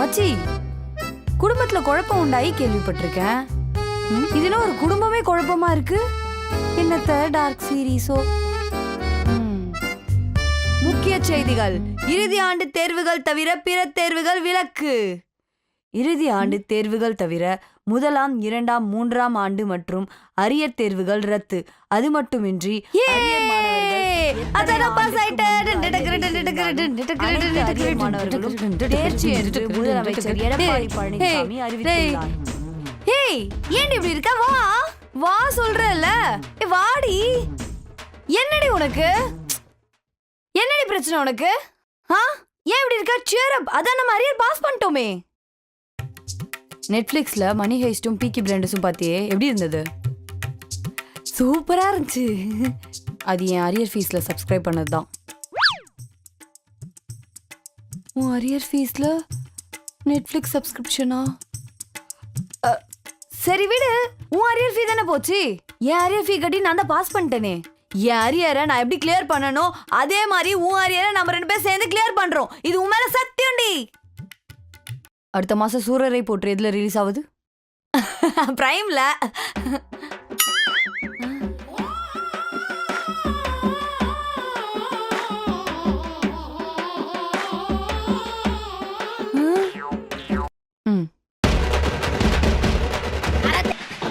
மச்சி குடும்பத்துல குழப்பம் உண்டாயி கேள்விப்பட்டிருக்கேன். இதுல ஒரு குடும்பமே குழப்பமா இருக்கு? என்னத்த டார்க் சீரீஸோ முக்கிய செய்திகள் இறுதி ஆண்டு தேர்வுகள் தவிர பிற தேர்வுகள் விலக்கு இறுதி ஆண்டு தேர்வுகள் தவிர முதலாம் இரண்டாம் மூன்றாம் ஆண்டு மற்றும் அரியர் தேர்வுகள் ரத்து அது மட்டுமின்றி தேர்ச்சி என்று முதலமைச்சர் எடப்பாடி பழனிசாமி அறிவித்துள்ளார் ஏய் ஏன்டி இப்படி இருக்க வா வா சொல்றல வாடி என்னடி உனக்கு என்னடி பிரச்சனை உனக்கு ஆ ஏன் இப்படி இருக்க cheer up அதான் நம்ம அரியர் பாஸ் பண்ணிட்டோமே நெட்ஃப்ளிக்ஸில் மணி ஹைஸ்டும் பீக்கி பிராண்டஸும் பார்த்தியே எப்படி இருந்தது? சூப்பராக இருந்துச்சு. அது என் அரியர் ஃபீஸில் சப்ஸ்கிரைப் பண்ணது தான் உன் அரியர் ஃபீஸில் நெட்ஃப்ளிக்ஸ் சப்ஸ்கிரிப்ஷனா சரி விடு. உன் அரியர் ஃபீ தானே போச்சு? என் அரியர் ஃபீ கட்டி நான் தான் பாஸ் பண்ணிட்டேனே. என் அரியரை நான் எப்படி கிளியர் பண்ணனோ அதே மாதிரி உன் அரியரை நம்ம ரெண்டு பேரும் சேர்ந்து கிளியர் பண்ணுறோம் இது உன் மேலே சத்தியம்டி அடுத்த மாசம் சூரரை போற்று எதுல ரிலீஸ் ஆகுது? பிரைம்ல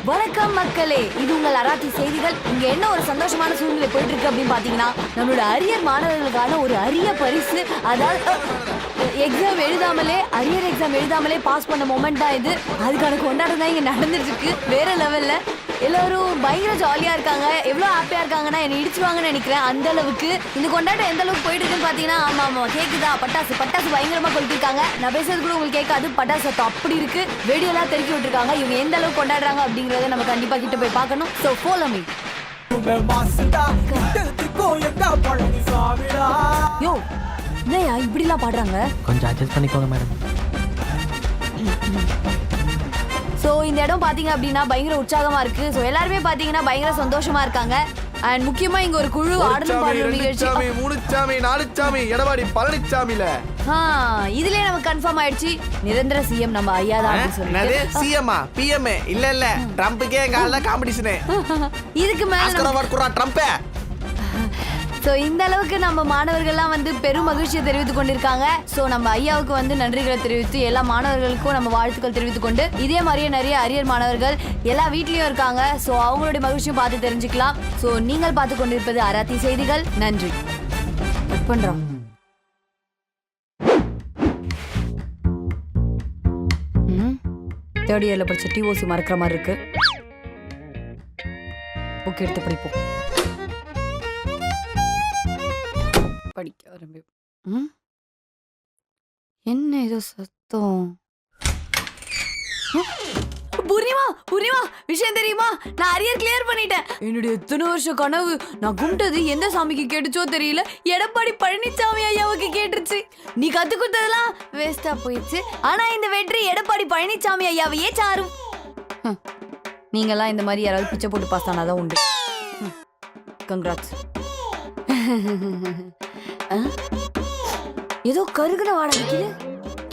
வணக்கம் மக்களே. இது உங்கள் அராத்தி செய்திகள். இங்க என்ன ஒரு சந்தோஷமான சூழ்நிலை போயிட்டு இருக்கு அப்படின்னு பாத்தீங்கன்னா நம்மளோட அரிய மாணவர்களுக்கான ஒரு அரிய பரிசு. அதாவது எக்ஸாம் எழுதாமலே அரியர் எக்ஸாம் எழுதாமலே பாஸ் பண்ண மொமெண்ட் தான் இது. அதுக்கான கொண்டாட்டம் தான் இங்கே நடந்துட்டு இருக்கு வேற லெவல்ல எல்லாரும் பயங்கர ஜாலியா இருக்காங்க. எவ்வளவு ஹாப்பியா இருக்காங்கன்னா என்னை இடிச்சுவாங்கன்னு நினைக்கிறேன். அந்த அளவுக்கு. இந்த கொண்டாட்டம் எந்த அளவுக்கு போயிட்டு இருக்குன்னு பாத்தீங்கன்னா ஆமா ஆமா கேக்குதா? பட்டாசு பட்டாசு பயங்கரமா கொளுத்திருக்காங்க. நான் பேசுறது கூட உங்களுக்கு கேட்காது. பட்டாசு சத்தம் அப்படி இருக்கு. வெடியெல்லாம் தெருக்கி விட்டுருக்காங்க. இவங்க எந்த அளவுக்கு கொண்டாடுறாங்க அப்படிங்கறத நம்ம கண்டிப்பா கிட்ட போய் பார்க்கணும். சோ ஃபாலோ மீ யோ என்னையா இப்படிலாம் பாடுறாங்க? கொஞ்சம் அட்ஜஸ்ட் பண்ணிக்கோங்க மேடம் சோ இந்த இடம் பாத்தீங்க அப்படின்னா பயங்கர உற்சாகமா இருக்கு. சோ எல்லாருமே பாத்தீங்கன்னா பயங்கர சந்தோஷமா இருக்காங்க. அண்ட் முக்கியமா இங்க ஒரு குழு ஆடலும் சாமி பாடலும் நிகழ்ச்சி. சாமி மூணு சாமி நாலு சாமி எடப்பாடி பழனிசாமில ஆ, இதுலயே நமக்கு கன்ஃபார்ம் ஆயிடுச்சு. நிரந்தர சிஎம் நம்ம ஐயா தான் சொல்லிட்டு. சிஎம்மா பிஎம் இல்ல இல்ல. ட்ரம்ப்புக்கே எங்க ஆள் காம்படிஷனு இதுக்கு மேல நம்ம- ட்ரம்ப் சோ இந்த அளவுக்கு நம்ம மாணவர்கள்லாம் வந்து பெரும் மகிழ்ச்சியை தெரிவித்துக் கொண்டிருக்காங்க. சோ நம்ம ஐயாவுக்கு வந்து நன்றிகளை தெரிவித்து எல்லா மாணவர்களுக்கும் நம்ம வாழ்த்துக்கள் தெரிவித்துக் கொண்டு இதே மாதிரியே நிறைய அரியர் மாணவர்கள் எல்லா வீட்லயும் இருக்காங்க. சோ அவங்களுடைய மகிழ்ச்சியும் பார்த்து தெரிஞ்சுக்கலாம். சோ நீங்கள் பார்த்து கொண்டிருப்பது அராத்தி செய்திகள். நன்றி. பண்றோம். தேர்ட் இயர்ல படிச்ச டிஓசி மறக்கிற மாதிரி இருக்கு. ஓகே எடுத்து படிப்போம். படிக்க ஆரம்பி ம்? என்ன ஏதோ சத்தம்? ம்? பூர்ணிமா பூர்ணிமா விஷயம் தெரியுமா? நான் அரியர் கிளியர் பண்ணிட்டேன். என்னுடைய எத்தனை வருஷம் கனவு நான் கும்பிட்டது எந்த சாமிக்கு கேட்டுச்சோ தெரியல. எடப்பாடி பழனிசாமி ஐயாவுக்கு கேட்டுருச்சு. நீ கத்து கொடுத்ததெல்லாம் வேஸ்டா போயிடுச்சு. ஆனா இந்த வெற்றி எடப்பாடி பழனிசாமி ஐயாவையே சாரும். நீங்கெல்லாம் இந்த மாதிரி யாராவது பிச்சை போட்டு பாஸ் ஆனாதான் உண்டு. கங்க்ராட்ஸ் ஏதோ கருகுன வாடை நிக்குது.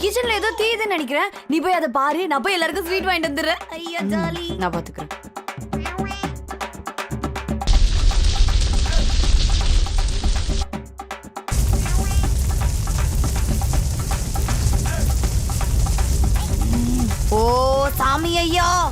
கிச்சன்ல ஏதோ தீயுதுன்னு நினைக்கிறேன். நீ போய் அதை பாரு. நான் போய் எல்லாருக்கும் ஸ்வீட் வாங்கிட்டு வந்துடுறேன். ஐயா ஜாலி. நான் பாத்துக்கிறேன். ஓ சாமி ஐயா.